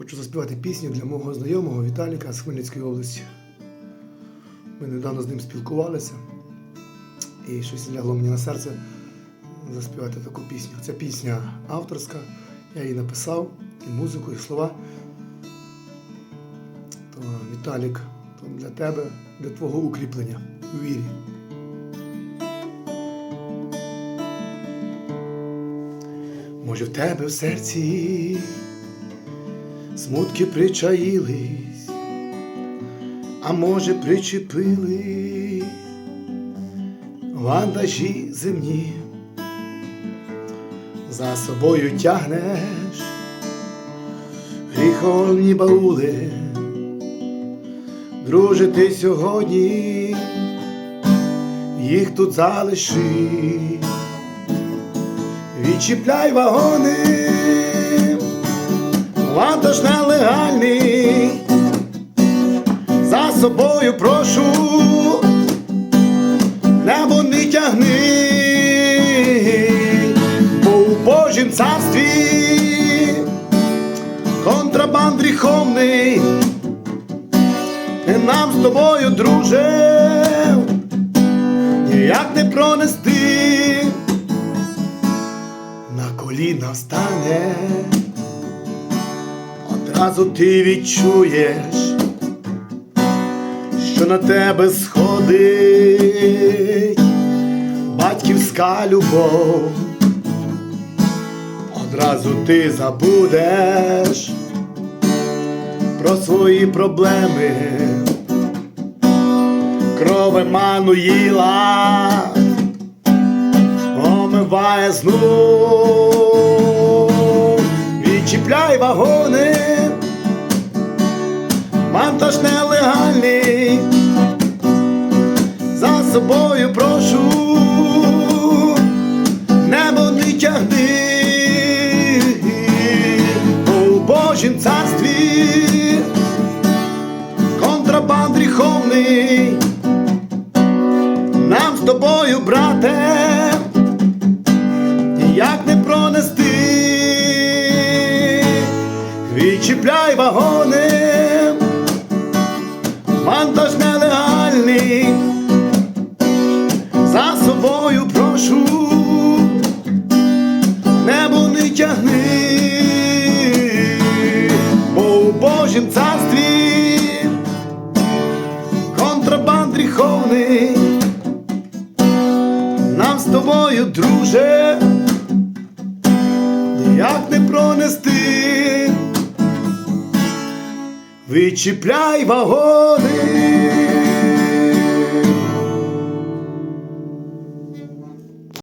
Хочу заспівати пісню для мого знайомого Віталіка з Хмельницької області. Ми недавно з ним спілкувалися, і щось лягло мені на серце заспівати таку пісню. Це пісня авторська, я її написав, і музику, і слова. То Віталік, то для тебе, для твого укріплення у вірі. Може, в тебе в серці смутки причаїлись, а може, причепили вантажі земні, за собою тягнеш. Гріховні баули, друже, ти сьогодні їх тут залиши. Відчіпляй вагони, вантаж нелегальний, за собою прошу, небо не тягни, бо у Божім царстві контрабанд гріховний, нам з тобою, друже, ніяк не пронести. На коліна встане, одразу ти відчуєш, що на тебе сходить батьківська любов, одразу ти забудеш про свої проблеми, кров Еммануїла омиває знов, відчіпляй вагони, собою прошу, небо не тягни, у Божім царстві контрабанд гріховний, нам з тобою, брате ніяк не пронести, відчіпляй вагони, вантаж нелегальний, за собою прошу, небо не тягни, бо у Божім царстві контрабанд гріховний, нам з тобою, друже ніяк не пронести. Відчіпляй вагони,